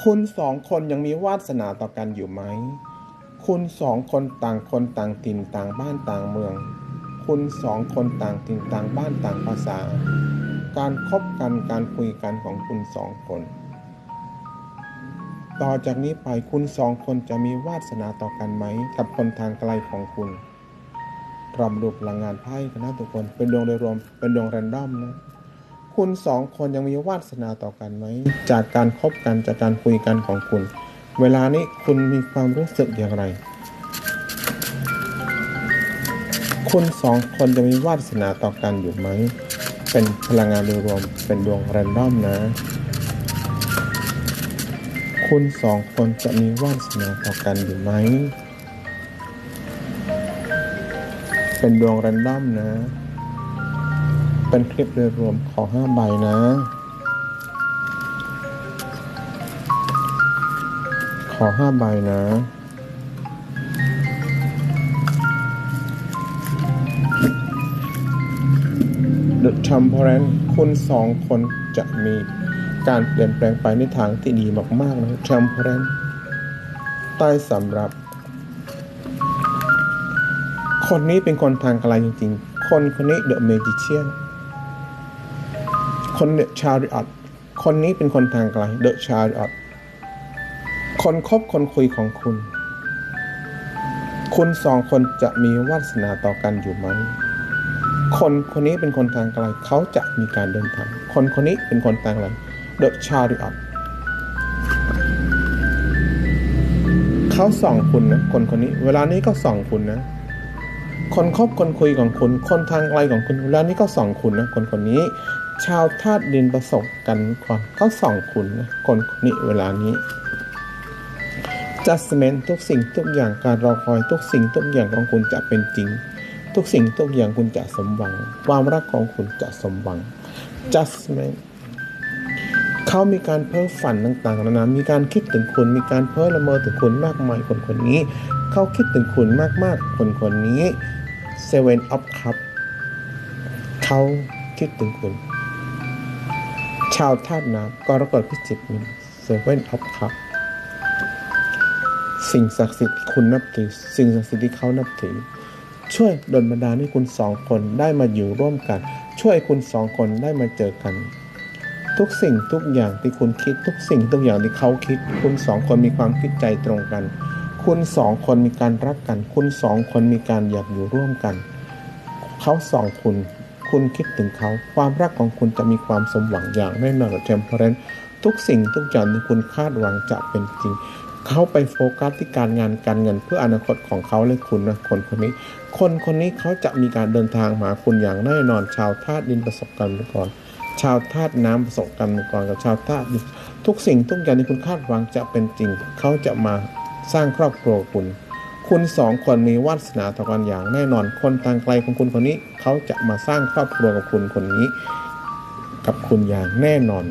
คุณสองคนยังมีวาสนาต่อกันอยู่ไหม คุณสองคนต่างคนต่างถิ่นต่างบ้านต่างเมือง คุณสองคนต่างถิ่นต่างบ้านต่างภาษา การคบกันการคุยกันของคุณสองคน ต่อจากนี้ไปคุณสองคนจะมีวาสนาต่อกันไหม กับคนทางไกลของคุณรำดูพลังงานไพ่กันนะทุกคนเป็นดวงโดยรวมเป็นดวงแรนดอมนะ คุณสองคนยังมีวาสนาต่อกันไหม จากการคบกันจากการคุยกันของคุณ เวลานี้คุณมีความรู้สึกอย่างไร คุณสองคนจะมีวาสนาต่อกันอยู่ไหม เป็นพลังงานโดยรวมเป็นดวงแรนดอมนะ คุณสองคนจะมีวาสนาต่อกันอยู่ไหม เป็นดวงแรนดอมนะ เป็นคลิปโดยรวมขอห้าใบนะ ขอห้าใบนะ The Temperance คุณสองคนจะมีการเปลี่ยนแปลงไปในทางที่ดีมากๆนะ Temperance ใต้สำหรับ คนนี้เป็นคนทางไกลจริงๆ คนคนนี้ The Magician คนเดอะชาริออตคนนี้เป็นคนทางไกลเดอะชาริออตคนคบคนคุยของคุณ คุณสองคนจะมีวาสนาต่อกันอยู่ไหมคนคนนี้เป็นคนทางไกลเขาจะมีการเดินทาง คนคนนี้เป็นคนทางไกลเดอะชาริออตเขาส่องคุณนะคนคนนี้ เวลานี้ก็ส่องคุณนะ คนคบคนคุยของคุณ คนทางไกลของคุณเวลานี้ก็ส่องคุณนะคนคนนี้ ชาวธาตุดินประสบกันก่อนเขาส่องคุณนะคนนี้เวลานี้ judgment ทุกสิ่งทุกอย่างการรอคอยทุกสิ่งทุกอย่างของคุณจะเป็นจริง ทุกสิ่งทุกอย่างคุณจะสมหวัง ความรักของคุณจะสมหวัง judgment เขามีการเพ้อฝันต่างๆนานา มีการคิดถึงคุณ มีการเพ้อละเมอถึงคุณมากมายคนคนนี้ เขาคิดถึงคุณมากๆ คนคนนี้ seven of cup เขาคิดถึงคุณ ชาวธาตุน้ำกรกฎพิจิกมีเซเว่นออฟคัพสิ่งศักดิ์สิทธิ์ที่คุณนับถือ สิ่งศักดิ์สิทธิ์ที่เขานับถือ ช่วยดลบันดาลให้คุณสองคนได้มาอยู่ร่วมกัน ช่วยคุณสองคนได้มาเจอกัน ทุกสิ่งทุกอย่างที่คุณคิด ทุกสิ่งทุกอย่างที่เขาคิด คุณสองคนมีความคิดใจตรงกัน คุณสองคนมีการรักกัน คุณสองคนมีการอยากอยู่ร่วมกัน เขาสองคุณ คุณคิดถึงเขา ความรักของคุณจะมีความสมหวังอย่างแน่นอนเทมเพลนทุกสิ่งทุกอย่างที่คุณคาดหวังจะเป็นจริง เขาไปโฟกัสที่การงานการเงินเพื่ออนาคตของเขาและคุณนะคนคนนี้ คนคนนี้เขาจะมีการเดินทางมาคุณอย่างแน่นอน ชาวธาตุดินประสบการณ์มาก่อน ชาวธาตุน้ำประสบการณ์มาก่อนกับชาวธาตุทุกสิ่งทุกอย่างที่คุณคาดหวังจะเป็นจริง เขาจะมาสร้างครอบครัวคุณ คุณสองคนมีวาสนาต่อกันอย่างแน่นอน คนทางไกลของคุณคนนี้ เขาจะมาสร้างครอบครัวกับคุณคนนี้ กับคุณอย่างแน่นอน